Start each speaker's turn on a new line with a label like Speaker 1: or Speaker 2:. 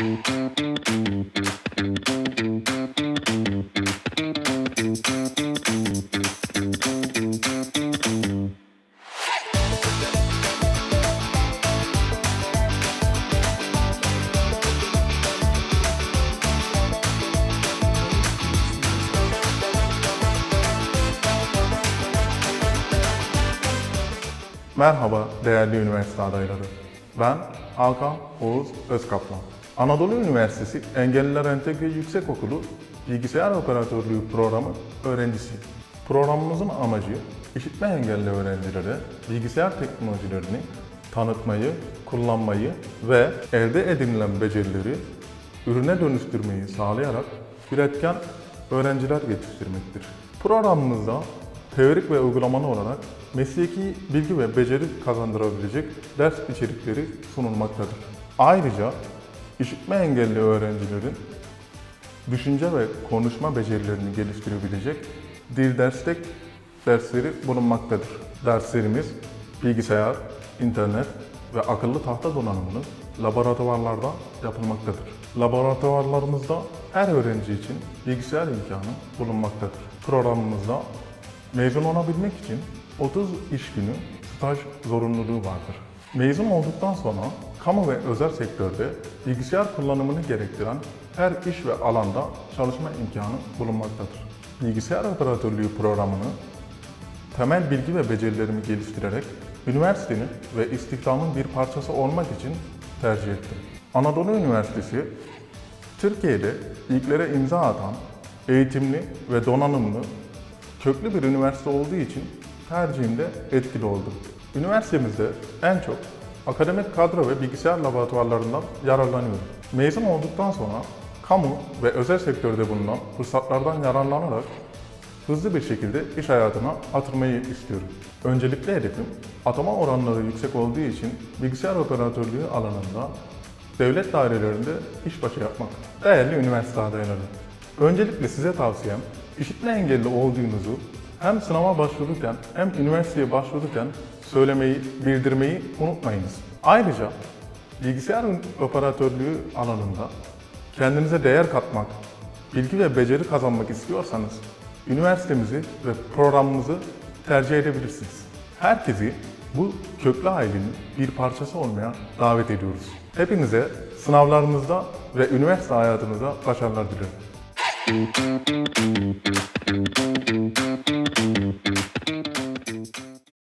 Speaker 1: Merhaba değerli üniversite adayları. Ben Hakan Oğuz Özkaplan. Anadolu Üniversitesi Engelliler Entegre Yüksekokulu Bilgisayar Operatörlüğü Programı öğrencisiyim. Programımızın amacı işitme engelli öğrencilere bilgisayar teknolojilerini tanıtmayı, kullanmayı ve elde edinilen becerileri ürüne dönüştürmeyi sağlayarak üretken öğrenciler yetiştirmektir. Programımızda teorik ve uygulamalı olarak mesleki bilgi ve beceri kazandırabilecek ders içerikleri sunulmaktadır. Ayrıca işitme engelli öğrencilerin düşünce ve konuşma becerilerini geliştirebilecek dil destek dersleri bulunmaktadır. Derslerimiz bilgisayar, internet ve akıllı tahta donanımının laboratuvarlarda yapılmaktadır. Laboratuvarlarımızda her öğrenci için bilgisayar imkanı bulunmaktadır. Programımızda mezun olabilmek için 30 iş günü staj zorunluluğu vardır. Mezun olduktan sonra kamu ve özel sektörde bilgisayar kullanımını gerektiren her iş ve alanda çalışma imkanı bulunmaktadır. Bilgisayar operatörlüğü programını temel bilgi ve becerilerimi geliştirerek üniversitenin ve istihdamın bir parçası olmak için tercih ettim. Anadolu Üniversitesi, Türkiye'de ilklere imza atan, eğitimli ve donanımlı, köklü bir üniversite olduğu için tercihimde etkili oldu. Üniversitemizde en çok akademik kadro ve bilgisayar laboratuvarlarından yararlanıyorum. Mezun olduktan sonra kamu ve özel sektörde bulunan fırsatlardan yararlanarak hızlı bir şekilde iş hayatına atılmayı istiyorum. Öncelikli hedefim atama oranları yüksek olduğu için bilgisayar operatörlüğü alanında devlet dairelerinde işbaşı yapmak. Değerli üniversite adayları, öncelikle size tavsiyem işitme engelli olduğunuzu hem sınava başvururken hem üniversiteye başvururken söylemeyi, bildirmeyi unutmayınız. Ayrıca bilgisayar operatörlüğü alanında kendinize değer katmak, bilgi ve beceri kazanmak istiyorsanız üniversitemizi ve programımızı tercih edebilirsiniz. Herkesi bu köklü ailenin bir parçası olmaya davet ediyoruz. Hepinize sınavlarınızda ve üniversite hayatınızda başarılar dilerim.